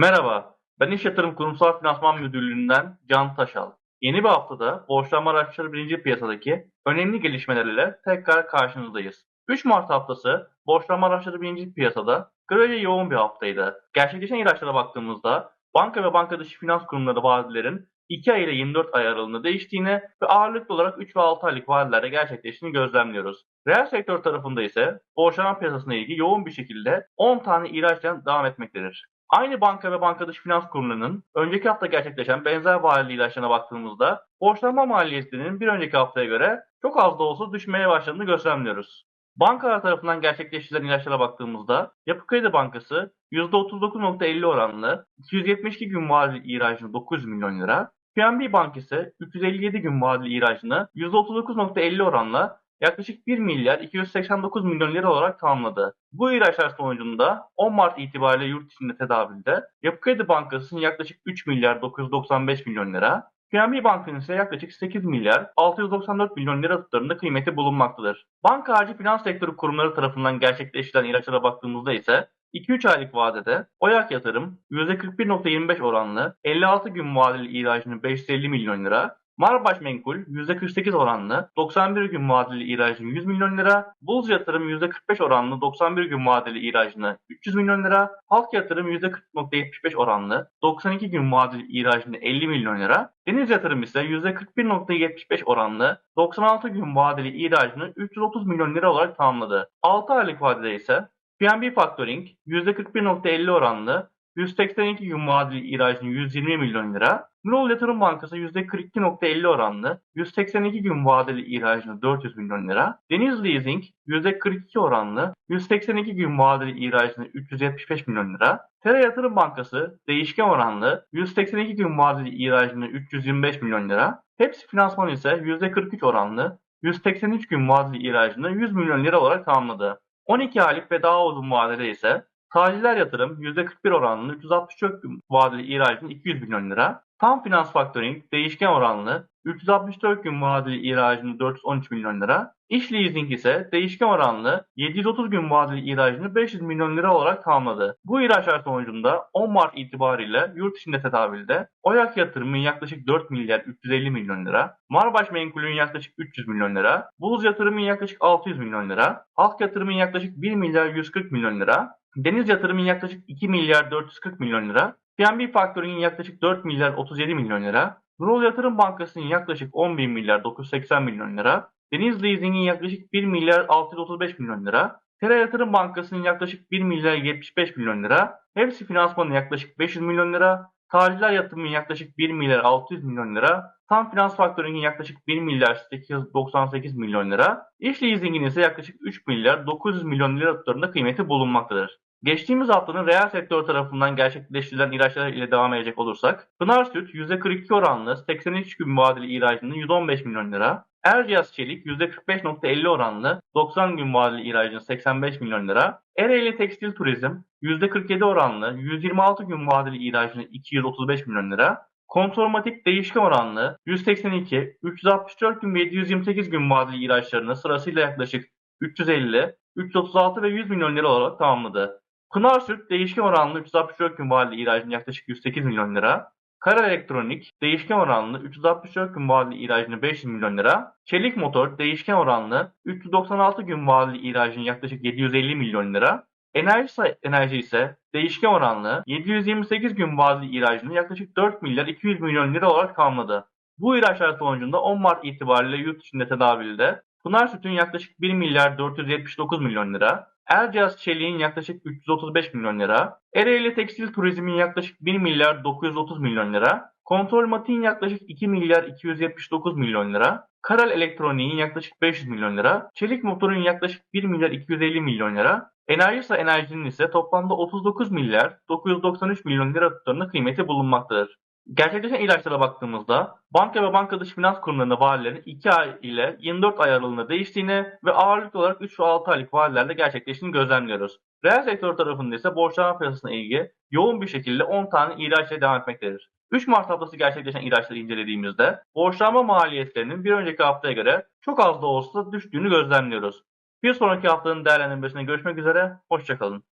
Merhaba, ben İş Yatırım Kurumsal Finansman Müdürlüğü'nden Can Taşal. Yeni bir haftada borçlanma araçları birinci piyasadaki önemli gelişmelerle tekrar karşınızdayız. 3 Mart haftası borçlanma araçları birinci piyasada görece yoğun bir haftaydı. Gerçekleşen ilaçlara baktığımızda banka ve banka dışı finans kurumları vadelerin 2 ay ile 24 ay aralığında değiştiğini ve ağırlıklı olarak 3 ve 6 aylık vadelerde gerçekleştiğini gözlemliyoruz. Reel sektör tarafında ise borçlanma piyasasına ilgi yoğun bir şekilde 10 tane ihraçla devam etmektedir. Aynı banka ve banka dışı finans kurumlarının önceki hafta gerçekleşen benzer vadeli ilaçlarına baktığımızda borçlanma maliyetlerinin bir önceki haftaya göre çok az da olsa düşmeye başladığını gözlemliyoruz. Bankalar tarafından gerçekleştirilen ilaçlara baktığımızda Yapı Kredi Bankası %39.50 oranlı 272 gün vadeli ihracını 900 milyon lira, PNB Bankası 357 gün vadeli ihracını %39.50 oranla yaklaşık 1 milyar 289 milyon lira olarak tamamladı. Bu ihraçlar sonucunda 10 Mart itibariyle yurt içinde tedavülde Yapı Kredi Bankası'nın yaklaşık 3 milyar 995 milyon lira, PNB Bank'ın ise yaklaşık 8 milyar 694 milyon lira tutarında kıymeti bulunmaktadır. Banka harici finans sektörü kurumları tarafından gerçekleştirilen ilaçlara baktığımızda ise 2-3 aylık vadede Oyak Yatırım %41.25 oranlı 56 gün vadeli ihracını 550 milyon lira, Marbaş Menkul %48 oranlı 91 gün vadeli ihracını 100 milyon lira, Bulls Yatırım %45 oranlı 91 gün vadeli ihracını 300 milyon lira, Halk Yatırım %40.75 oranlı 92 gün vadeli ihracını 50 milyon lira, Deniz Yatırım ise %41.75 oranlı 96 gün vadeli ihracını 330 milyon lira olarak tamamladı. 6 aylık vadede ise PNB Factoring %41.50 oranlı 182 gün vadeli ihracını 120 milyon lira, Nurol Yatırım Bankası %42.50 oranlı 182 gün vadeli ihracını 400 milyon lira, Deniz Leasing %42 oranlı 182 gün vadeli ihracını 375 milyon lira, Tera Yatırım Bankası değişken oranlı 182 gün vadeli ihracını 325 milyon lira, Hepsi Finansman ise %43 oranlı 183 gün vadeli ihracını 100 milyon lira olarak tamamladı. 12 aylık ve daha uzun vadede ise Taciller Yatırım %41 oranlı 364 gün vadeli ihracını 200 milyon lira, Tam Finans Factoring değişken oranlı 364 gün vadeli ihracını 413 milyon lira, İş Leasing ise değişken oranlı 730 gün vadeli ihracını 500 milyon lira olarak tamamladı. Bu ihraçlar sonucunda 10 Mart itibariyle yurt içinde tedavülde Oyak Yatırım'ın yaklaşık 4 milyar 350 milyon lira, Marbaş Menkul'ün yaklaşık 300 milyon lira, Buluz Yatırım'ın yaklaşık 600 milyon lira, Halk Yatırım'ın yaklaşık 1 milyar 140 milyon lira, Deniz Yatırım'ın yaklaşık 2 milyar 440 milyon lira, PNB Factoring'in yaklaşık 4 milyar 37 milyon lira, Nurol Yatırım Bankası'nın yaklaşık 11 milyar 980 milyon lira, Deniz Leasing'in yaklaşık 1 milyar 635 milyon lira, Tera Yatırım Bankası'nın yaklaşık 1 milyar 75 milyon lira, Hepsi Finansman'ın yaklaşık 500 milyon lira, Tacirler Yatırım'ın yaklaşık 1 milyar 600 milyon lira, Tam Finans Factoring'in yaklaşık 1 milyar 898 milyon lira, İş Leasing'in ise yaklaşık 3 milyar 900 milyon lira tutarında kıymeti bulunmaktadır. Geçtiğimiz haftanın reel sektör tarafından gerçekleştirilen ihraçlar ile devam edecek olursak, Pınar Süt %42 oranlı 83 gün vadeli ihracını 115 milyon lira, Erciyes Çelik %45.50 oranlı 90 gün vadeli ihracını 85 milyon lira, Ereğli Tekstil Turizm %47 oranlı 126 gün vadeli ihracını 235 milyon lira, Kontrolmatik değişken oranlı 182, 364 gün ve 728 gün vadeli ihraçlarını sırasıyla yaklaşık 350, 336 ve 100 milyon lira olarak tamamladı. Pınar Süt değişken oranlı 364 gün vadeli ihracını yaklaşık 108 milyon lira. Kara Elektronik değişken oranlı 364 gün vadeli ihracını 500 milyon lira. Çelik Motor değişken oranlı 396 gün vadeli ihracını yaklaşık 750 milyon lira. Enerji Enerji ise değişken oranlı 728 gün vadeli ihracını yaklaşık 4 milyar 200 milyon lira olarak tamamladı. Bu ihraçlar sonucunda 10 Mart itibariyle yurt içinde tedavülde Pınar Süt'ün yaklaşık 1 milyar 479 milyon lira, Erciyes Çelik'in yaklaşık 335 milyon lira, Ereğli Tekstil Turizm'in yaklaşık 1 milyar 930 milyon lira, Kontrol Matik'in yaklaşık 2 milyar 279 milyon lira, Karal Elektronik'in yaklaşık 500 milyon lira, Çelik Motor'un yaklaşık 1 milyar 250 milyon lira, Enerjisa Enerji'nin ise toplamda 39 milyar 993 milyon lira tutarında kıymeti bulunmaktadır. Gerçekleşen ilaçlara baktığımızda banka ve banka dışı finans kurumlarında vadelerin 2 ay ile 24 ay aralığında değiştiğini ve ağırlıklı olarak 3 ve 6 aylık vadelerde gerçekleştiğini gözlemliyoruz. Reel sektör tarafında ise borçlanma piyasasına ilgi yoğun bir şekilde 10 tane ihraç ile devam etmektedir. 3 Mart haftası gerçekleşen ihraçları incelediğimizde borçlanma maliyetlerinin bir önceki haftaya göre çok az da olsa düştüğünü gözlemliyoruz. Bir sonraki haftanın değerlendirmesine görüşmek üzere, hoşçakalın.